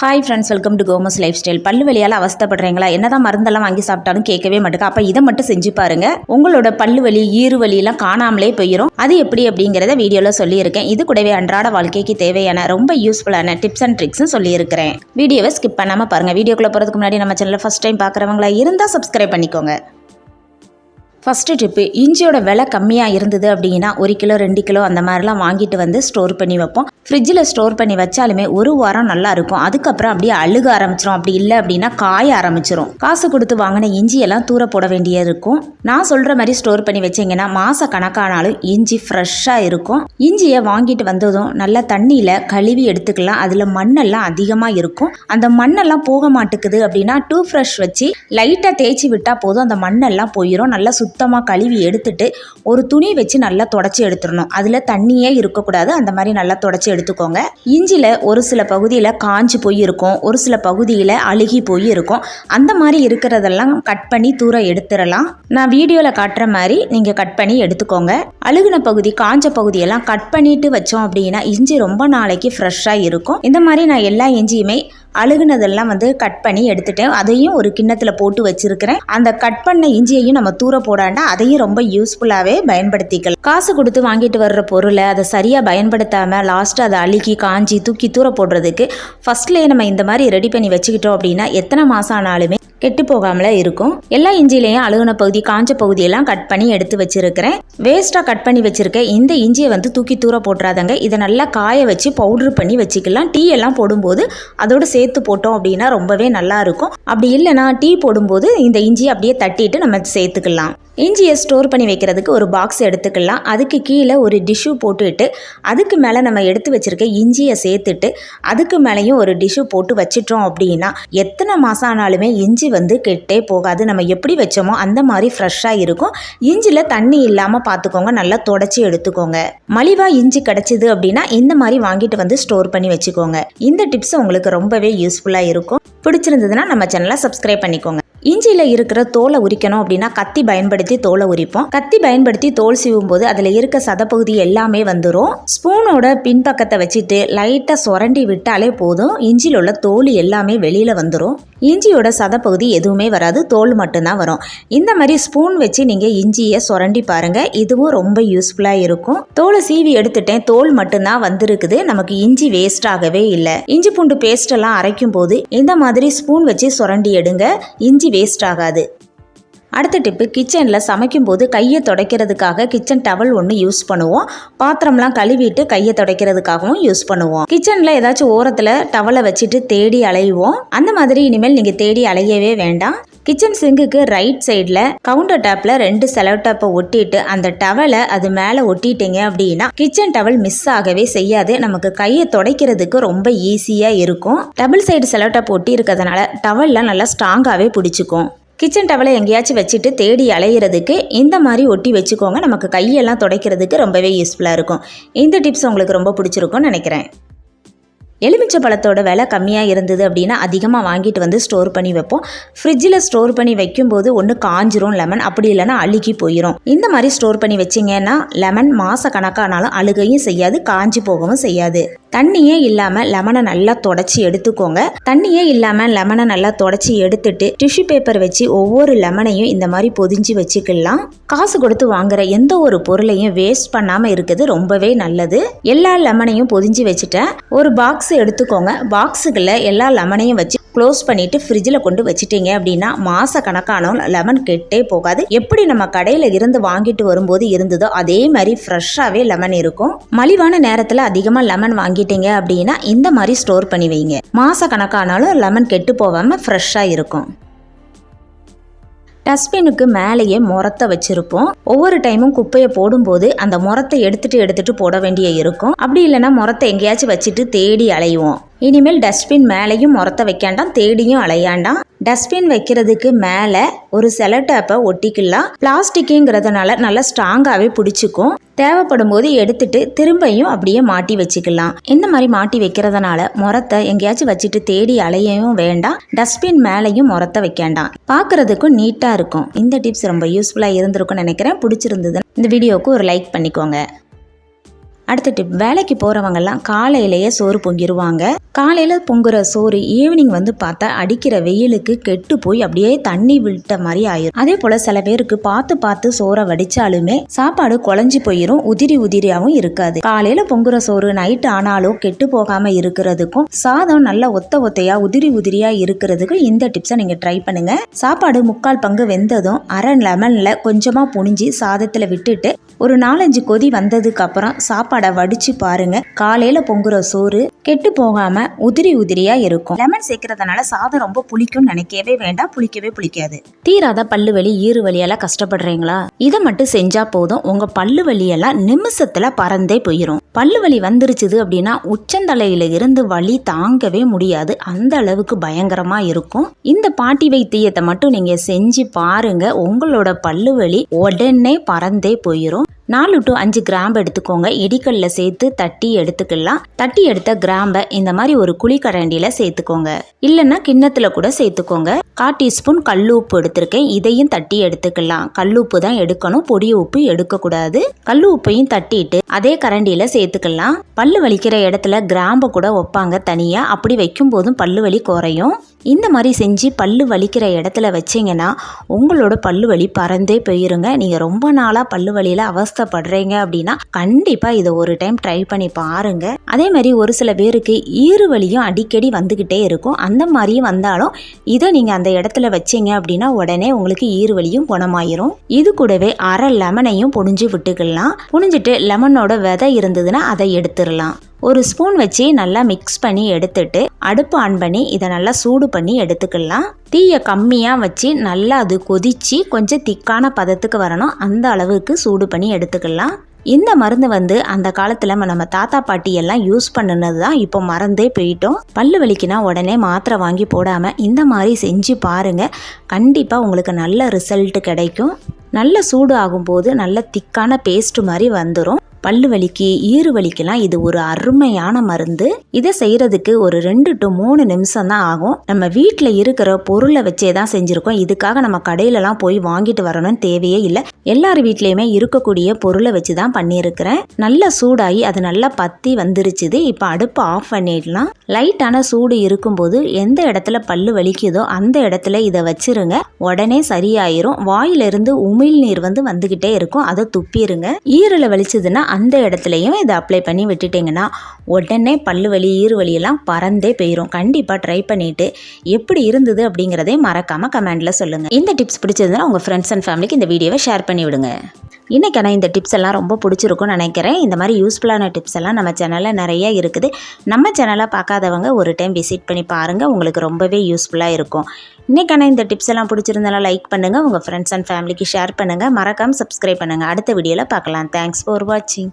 Hi friends welcome to கோமஸ் life style பல்லு வலியால் அவஸ்தைப்படுறீங்களா? என்னதான் மருந்தெல்லாம் வாங்கி சாப்பிட்டாலும் கேட்கவே மாட்டேங்க அப்போ இதை மட்டும் செஞ்சு பாருங்க. உங்களோட பல்லு வலி ஈறு வலியெல்லாம் காணாமலே போயிடும் அது எப்படி அப்படிங்கிறத வீடியோவில் சொல்லியிருக்கேன். இது கூடவே அன்றாட வாழ்க்கைக்கு தேவையான ரொம்ப யூஸ்ஃபுல்லான டிப்ஸ் அண்ட் ட்ரிக்ஸும் சொல்லியிருக்கிறேன். வீடியோவை ஸ்கிப் பண்ணாமல் பாருங்கள் வீடியோக்குள்ளே போகிறதுக்கு முன்னாடி நம்ம சேனலில் ஃபஸ்ட் டைம் பார்க்குறவங்களா இருந்தால் சப்ஸ்கிரைப் பண்ணிக்கோங்க. ஃபஸ்ட்டு டிப்பு இஞ்சியோட விலை கம்மியாக இருந்தது அப்படின்னா ஒரு கிலோ ரெண்டு கிலோ அந்த மாதிரிலாம் வாங்கிட்டு வந்து ஸ்டோர் பண்ணி வைப்போம். ஃப்ரிட்ஜில் ஸ்டோர் பண்ணி வச்சாலுமே ஒரு வாரம் நல்லா இருக்கும். அதுக்கப்புறம் அப்படியே அழுக ஆரம்பிச்சிரும். அப்படி இல்லை அப்படின்னா காய ஆரம்பிச்சிரும். காசு கொடுத்து வாங்கின இஞ்சியெல்லாம் தூர போட வேண்டியது இருக்கும். நான் சொல்கிற மாதிரி ஸ்டோர் பண்ணி வச்சிங்கன்னா மாத கணக்கானாலும் இஞ்சி ஃப்ரெஷ்ஷாக இருக்கும். இஞ்சியை வாங்கிட்டு வந்ததும் நல்லா தண்ணியில் கழுவி எடுத்துக்கலாம். அதில் மண்ணெல்லாம் அதிகமாக இருக்கும். அந்த மண்ணெல்லாம் போக மாட்டேங்குது அப்படின்னா டூ ஃப்ரெஷ் வச்சு லைட்டாக தேய்ச்சி விட்டால் போதும். அந்த மண்ணெல்லாம் போயிடும் நல்லா சுத்தமாக கழுவி எடுத்துட்டு ஒரு துணி வச்சு நல்லா தொடச்சி எடுத்துடணும். அதில் தண்ணியே இருக்கக்கூடாது. அந்த மாதிரி நல்லா தொடச்சி எடுத்துக்கோங்க. இஞ்சியில் ஒரு சில பகுதியில் காஞ்சு போய் இருக்கும். ஒரு சில பகுதியில் அழுகி போய் இருக்கும். அந்த மாதிரி இருக்கிறதெல்லாம் கட் பண்ணி தூர எடுத்துடலாம். நான் வீடியோவில் காட்டுற மாதிரி நீங்கள் கட் பண்ணி எடுத்துக்கோங்க. அழுகின பகுதி காஞ்ச பகுதியெல்லாம் கட் பண்ணிட்டு வச்சோம் அப்படின்னா இஞ்சி ரொம்ப நாளைக்கு ஃப்ரெஷ்ஷாக இருக்கும். இந்த மாதிரி நான் எல்லா இஞ்சியுமே அழுகுனதெல்லாம் வந்து கட் பண்ணி எடுத்துட்டேன் அதையும் ஒரு கிண்ணத்தில் போட்டு வச்சிருக்கிறேன். அந்த கட் பண்ண இஞ்சியையும் நம்ம தூர போடாண்டா அதையும் ரொம்ப யூஸ்ஃபுல்லாகவே பயன்படுத்திக்கலாம். காசு கொடுத்து வாங்கிட்டு வர்ற பொருளை அதை சரியாக பயன்படுத்தாமல் லாஸ்ட்டு அதை அழுகி காஞ்சி தூக்கி தூர போடுறதுக்கு ஃபர்ஸ்ட்லேயே நம்ம இந்த மாதிரி ரெடி பண்ணி வச்சுக்கிட்டோம் அப்படின்னா எத்தனை மாதம் ஆனாலுமே கெட்டு போகாமல இருக்கும். எல்லா இஞ்சிலையும் அழுகுன பகுதி காஞ்ச பகுதியெல்லாம் கட் பண்ணி எடுத்து வச்சிருக்கிறேன். வேஸ்ட்டாக கட் பண்ணி வச்சிருக்க இந்த இஞ்சியை வந்து தூக்கி தூர போட்டுறாதங்க. இதை நல்லா காய வச்சு பவுட்ரு பண்ணி வச்சுக்கலாம். டீ எல்லாம் போடும்போது அதோட சேர்த்து போட்டோம் அப்படின்னா ரொம்பவே நல்லா இருக்கும். அப்படி இல்லைன்னா டீ போடும்போது இந்த இஞ்சியை அப்படியே தட்டிட்டு நம்ம சேர்த்துக்கலாம். இஞ்சியை ஸ்டோர் பண்ணி வைக்கிறதுக்கு ஒரு பாக்ஸ் எடுத்துக்கலாம். அதுக்கு கீழே ஒரு டிஷ்யூ போட்டுட்டு அதுக்கு மேலே நம்ம எடுத்து வச்சுருக்க இஞ்சியை சேர்த்துட்டு அதுக்கு மேலேயும் ஒரு டிஷ்யூ போட்டு வச்சிட்டோம் அப்படின்னா எத்தனை மாதம் ஆனாலுமே இஞ்சி வந்து கெட்டே போகாது. நம்ம எப்படி வச்சோமோ அந்த மாதிரி ஃப்ரெஷ்ஷாக இருக்கும். இஞ்சியில் தண்ணி இல்லாமல் பார்த்துக்கோங்க. நல்லா தொடச்சி எடுத்துக்கோங்க. மலிவாக இஞ்சி கிடச்சிது அப்படின்னா இந்த மாதிரி வாங்கிட்டு வந்து ஸ்டோர் பண்ணி வச்சுக்கோங்க. இந்த டிப்ஸ் உங்களுக்கு ரொம்பவே யூஸ்ஃபுல்லாக இருக்கும். பிடிச்சிருந்ததுன்னா நம்ம சேனலை சப்ஸ்கிரைப் பண்ணிக்கோங்க. இஞ்சியில் இருக்கிற தோலை உரிக்கணும் அப்படின்னா கத்தி பயன்படுத்தி தோலை உரிப்போம். கத்தி பயன்படுத்தி தோல் சீவும் போது அதில் இருக்க சதப்பகுதி எல்லாமே வந்துடும் ஸ்பூனோட பின்பக்கத்தை வச்சுட்டு லைட்டாக சுரண்டி விட்டாலே போதும். இஞ்சியில் உள்ள தோல் எல்லாமே வெளியில் வந்துடும் இஞ்சியோட சதப்பகுதி எதுவுமே வராது. தோல் மட்டும்தான் வரும். இந்த மாதிரி ஸ்பூன் வச்சு நீங்கள் இஞ்சியை சுரண்டி பாருங்கள் இதுவும் ரொம்ப யூஸ்ஃபுல்லாக இருக்கும். தோலை சீவி எடுத்துட்டேன். தோல் மட்டும்தான் வந்திருக்குது. நமக்கு இஞ்சி வேஸ்ட் ஆகவே இல்லை. இஞ்சி பூண்டு பேஸ்டெல்லாம் அரைக்கும் போது இந்த மாதிரி ஸ்பூன் வச்சு சுரண்டி எடுங்க. இஞ்சி வேஸ்ட் ஆகாது. அடுத்த டிப்பு கிச்சனில் சமைக்கும்போது கையை துடைக்கிறதுக்காக கிச்சன் டவல் ஒன்று யூஸ் பண்ணுவோம். பாத்திரம்லாம் கழுவிட்டு கையை துடைக்கிறதுக்காகவும் யூஸ் பண்ணுவோம். கிச்சனில் ஏதாச்சும் ஓரத்தில் டவலை வச்சுட்டு தேடி அலையுவோம். அந்த மாதிரி இனிமேல் நீங்கள் தேடி அலையவே வேண்டாம். கிச்சன் சிங்குக்கு ரைட் சைடில் கவுண்டர் டாப்பில் ரெண்டு செலவு டாப்பை ஒட்டிட்டு அந்த டவலை அது மேலே ஒட்டிட்டீங்க அப்படின்னா கிச்சன் டவல் மிஸ் ஆகவே செய்யாது. நமக்கு கையை துடைக்கிறதுக்கு ரொம்ப ஈஸியாக இருக்கும். டபுள் சைடு செலவு டாப் ஒட்டி இருக்கிறதுனால டவல்லாம் நல்லா ஸ்ட்ராங்காகவே பிடிச்சிக்கும். கிச்சன் டவலை எங்கேயாச்சும் வச்சுட்டு தேடி அலையிறதுக்கு இந்த மாதிரி ஒட்டி வச்சுக்கோங்க. நமக்கு கையெல்லாம் துடைக்கிறதுக்கு ரொம்பவே யூஸ்ஃபுல்லாக இருக்கும். இந்த டிப்ஸ் உங்களுக்கு ரொம்ப பிடிச்சிருக்கும்னு நினைக்கிறேன். எலுமிச்சை பழத்தோட விலை கம்மியாக இருந்தது அப்படின்னா அதிகமாக வாங்கிட்டு வந்து ஸ்டோர் பண்ணி வைப்போம். ஃப்ரிட்ஜில் ஸ்டோர் பண்ணி வைக்கும்போது ஒன்று காஞ்சிரும் லெமன் அப்படி இல்லைன்னா அழுகி போயிடும் இந்த மாதிரி ஸ்டோர் பண்ணி வச்சிங்கன்னா லெமன் மாத கணக்கானாலும் அழுகையும் செய்யாது காஞ்சி போகவும் செய்யாது. தண்ணியே இல்லாமல் லெமனை நல்லா தொடச்சி எடுத்துக்கோங்க. தண்ணியே இல்லாமல் லெமனை நல்லா தொடச்சி எடுத்துட்டு டிஷ்யூ பேப்பர் வச்சு ஒவ்வொரு லெமனையும் இந்த மாதிரி பொதிஞ்சு வச்சுக்கலாம். காசு கொடுத்து வாங்குற எந்த ஒரு பொருளையும் வேஸ்ட் பண்ணாமல் இருக்குது ரொம்பவே நல்லது. எல்லா லெமனையும் பொதிஞ்சு வச்சுட்டேன். ஒரு பாக்ஸ் எடுத்துக்கோங்க. பாக்ஸுக்குள்ள எல்லா லெமனையும் வச்சு க்ளோஸ் பண்ணிட்டு ஃப்ரிட்ஜில் கொண்டு வச்சிட்டீங்க அப்படின்னா மாச கணக்கான லெமன் கெட்டே போகாது. எப்படி நம்ம கடையில் இருந்து வாங்கிட்டு வரும்போது இருந்ததோ அதே மாதிரி ஃப்ரெஷ்ஷாகவே லெமன் இருக்கும். மலிவான நேரத்தில் அதிகமாக லெமன் வாங்கி வாங்கிட்டீங்க அப்படின்னா இந்த மாதிரி ஸ்டோர் பண்ணி வைங்க. மாத கணக்கானாலும் லெமன் கெட்டு போகாமல் ஃப்ரெஷ்ஷாக இருக்கும். டஸ்ட்பினுக்கு மேலேயே முரத்தை வச்சிருப்போம். ஒவ்வொரு டைமும் குப்பையை போடும்போது அந்த முரத்தை எடுத்துட்டு எடுத்துட்டு போட வேண்டிய இருக்கும். அப்படி இல்லைன்னா முரத்தை எங்கேயாச்சும் வச்சுட்டு தேடி அலையுவோம் இனிமேல் டஸ்ட்பின் மேலேயும் முரத்தை வைக்காண்டாம் தேடியும் அலையாண்டாம். டஸ்ட்பின் வைக்கிறதுக்கு மேலே ஒரு செலட்டேப்பை ஒட்டிக்கலாம். பிளாஸ்டிக்குங்கிறதுனால நல்லா ஸ்ட்ராங்காகவே பிடிச்சிக்கும். தேவைப்படும் போது எடுத்துட்டு திரும்பியும் அப்படியே மாட்டி வச்சுக்கலாம். இந்த மாதிரி மாட்டி வைக்கிறதுனால முரத்தை எங்கேயாச்சும் வச்சுட்டு தேடி அலையவும் வேண்டாம். டஸ்ட்பின் மேலேயும் முரத்தை வைக்கண்டாம் பார்க்கறதுக்கும் நீட்டாக இருக்கும். இந்த டிப்ஸ் ரொம்ப யூஸ்ஃபுல்லாக இருந்திருக்கும்னு நினைக்கிறேன். பிடிச்சிருந்தது இந்த வீடியோவுக்கு ஒரு லைக் பண்ணிக்கோங்க. அடுத்த டிப் வேலைக்கு போகிறவங்கெல்லாம் காலையிலேயே சோறு பொங்கிடுவாங்க காலையில் பொங்குற சோறு ஈவினிங் வந்து பார்த்தா அடிக்கிற வெயிலுக்கு கெட்டு போய் அப்படியே தண்ணி விட்ட மாதிரி ஆயிரும். அதே போல் சில பேருக்கு பார்த்து பார்த்து சோறை வடிச்சாலுமே சாப்பாடு குழஞ்சி போயிடும் உதிரி உதிரியாகவும் இருக்காது. காலையில் பொங்குற சோறு நைட்டு ஆனாலும் கெட்டு போகாமல் இருக்கிறதுக்கும் சாதம் நல்லா ஒத்த ஒத்தையா உதிரி உதிரியா இருக்கிறதுக்கும் இந்த டிப்ஸை நீங்கள் ட்ரை பண்ணுங்க. சாப்பாடு முக்கால் பங்கு வெந்ததும் அரை லெமனில் கொஞ்சமாக புனிஞ்சு சாதத்தில் விட்டுட்டு ஒரு நாலஞ்சு கொதி வந்ததுக்கு அப்புறம் சாப்பாடு வடிச்சு பாருங்க. காலையில பொங்குற சோறு கெட்டு போகாம உதிரி உதிரியா இருக்கும். லெமன் சேர்க்கறதுனால சாதம் ரொம்ப புளிக்கும் நினைக்கவே வேண்டாம். புளிக்கவே புளிக்காது. தீராத பல்லு வலி ஈறு வலியெல்லாம் கஷ்டப்படுறீங்களா? இதை மட்டும் செஞ்சா போதும். உங்க பல்லு வலியெல்லாம் நிமிஷத்துல பறந்தே போயிடும் பல்லு வலி வந்துருச்சுது அப்படின்னா உச்சந்தலையில இருந்து வலி தாங்கவே முடியாது. அந்த அளவுக்கு பயங்கரமா இருக்கும். இந்த பாட்டி வைத்தியத்தை மட்டும் நீங்க செஞ்சு பாருங்க. உங்களோட பல்லு வலி உடனே பறந்தே போயிடும் நாலு டு அஞ்சு கிராம்பு எடுத்துக்கோங்க. இடிக்கல்ல சேர்த்து தட்டி எடுத்துக்கலாம். தட்டி எடுத்த கிராம்பை இந்த மாதிரி ஒரு குழிக்கரண்டியில் சேர்த்துக்கோங்க. இல்லைன்னா கிண்ணத்தில் கூட சேர்த்துக்கோங்க. கால் டீஸ்பூன் கல் உப்பு எடுத்திருக்கேன். இதையும் தட்டி எடுத்துக்கலாம். கல் உப்பு தான் எடுக்கணும். பொடி உப்பு எடுக்கக்கூடாது. கல் உப்பையும் தட்டிட்டு அதே கரண்டியில் சேர்த்துக்கலாம். பல்லு வலிக்கிற இடத்துல கிராம்பை கூட வைப்பாங்க தனியாக அப்படி வைக்கும் போதும் பல்லு வலி குறையும். இந்த மாதிரி செஞ்சு பல்லு வலிக்கிற இடத்துல வச்சிங்கன்னா உங்களோட பல்லு வலி பறந்தே போயிருங்க. நீங்கள் ரொம்ப நாளாக பல்லு வலியில் அவஸ்தைப்படுறீங்க அப்படின்னா கண்டிப்பாக இதை ஒரு டைம் ட்ரை பண்ணி பாருங்க. அதே மாதிரி ஒரு சில பேருக்கு ஈறு வலியும் அடிக்கடி வந்துக்கிட்டே இருக்கும். அந்த மாதிரியும் வந்தாலும் இதை நீங்கள் அந்த இடத்துல வச்சீங்க அப்படின்னா உடனே உங்களுக்கு ஈறு வலியும் குணமாயிரும். இது கூடவே அரை லெமனையும் புழிஞ்சு விட்டுக்கலாம். புழிஞ்சிட்டு லெமனோட விதை இருந்ததுன்னா அதை எடுத்துடலாம். ஒரு ஸ்பூன் வச்சு நல்லா மிக்ஸ் பண்ணி எடுத்துட்டு அடுப்பு ஆன் பண்ணி இதை நல்லா சூடு பண்ணி எடுத்துக்கலாம். தீயை கம்மியாக வச்சு நல்லா அது கொதிச்சு கொஞ்சம் திக்கான பதத்துக்கு வரணும். அந்த அளவுக்கு சூடு பண்ணி எடுத்துக்கலாம். இந்த மருந்து வந்து அந்த காலத்தில் நம்ம தாத்தா பாட்டி எல்லாம் யூஸ் பண்ணுனது தான் இப்போ மறந்தே போயிட்டோம். பல்லு வலிக்குனா உடனே மாத்திரை வாங்கி போடாமல் இந்த மாதிரி செஞ்சு பாருங்கள் கண்டிப்பாக உங்களுக்கு நல்ல ரிசல்ட் கிடைக்கும். நல்ல சூடு ஆகும்போது நல்ல திக்கான பேஸ்ட் மாதிரி வந்துடும் பல்லு வலிக்கு ஈறு வலிக்கெல்லாம் இது ஒரு அருமையான மருந்து. இதை செய்யறதுக்கு ஒரு ரெண்டு டு மூணு நிமிஷம் தான் ஆகும். நம்ம வீட்டில் இருக்கிற பொருளை வச்சே தான் செஞ்சுருக்கோம். இதுக்காக நம்ம கடையிலலாம் போய் வாங்கிட்டு வரணும்னு தேவையே இல்லை. எல்லார் வீட்லேயுமே இருக்கக்கூடிய பொருளை வச்சு தான் பண்ணியிருக்கிறேன். நல்ல சூடாகி அது நல்லா பற்றி வந்துருச்சுது. இப்போ அடுப்பு ஆஃப் பண்ணிடலாம். லைட்டான சூடு இருக்கும்போது எந்த இடத்துல பல்லு வலிக்குதோ அந்த இடத்துல இதை வச்சிருங்க. உடனே சரியாயிரும். வாயிலிருந்து உமிழ் நீர் வந்து வந்துக்கிட்டே இருக்கும். அதை துப்பிடுங்க ஈரலை வலிச்சதுன்னா அந்த இடத்துலையும் இதை அப்ளை பண்ணி விட்டுட்டிங்கன்னா உடனே பல்லு வலி ஈறு வலியெல்லாம் பறந்தே போயிடும் கண்டிப்பாக ட்ரை பண்ணிவிட்டு எப்படி இருந்தது அப்படிங்கிறதையும் மறக்காமல் கமெண்டில் சொல்லுங்கள் இந்த டிப்ஸ் பிடிச்சதுன்னா உங்கள் ஃப்ரெண்ட்ஸ் அண்ட் ஃபேமிலிக்கு இந்த வீடியோவை ஷேர் பண்ணி விடுங்க இன்றைக்கி நான் இந்த டிப்ஸ் எல்லாம் ரொம்ப பிடிச்சிருக்கும்னு நினைக்கிறேன். இந்த மாதிரி யூஸ்ஃபுல்லான டிப்ஸ் எல்லாம் நம்ம சேனலில் நிறைய இருக்குது. நம்ம சேனலை பார்க்காதவங்க ஒரு டைம் விசிட் பண்ணி பாருங்கள் உங்களுக்கு ரொம்பவே யூஸ்ஃபுல்லாக இருக்கும். இன்றைக்கான இந்த டிப்ஸ் எல்லாம் பிடிச்சிருந்தாலும் லைக் பண்ணுங்கள் உங்கள் ஃப்ரெண்ட்ஸ் அண்ட் ஃபேமிலிக்கு ஷேர் பண்ணுங்கள் மறக்காமல் சப்ஸ்கிரைப் பண்ணுங்கள் அடுத்த வீடியோவில் பார்க்கலாம். தேங்க்ஸ் ஃபார் வாட்சிங்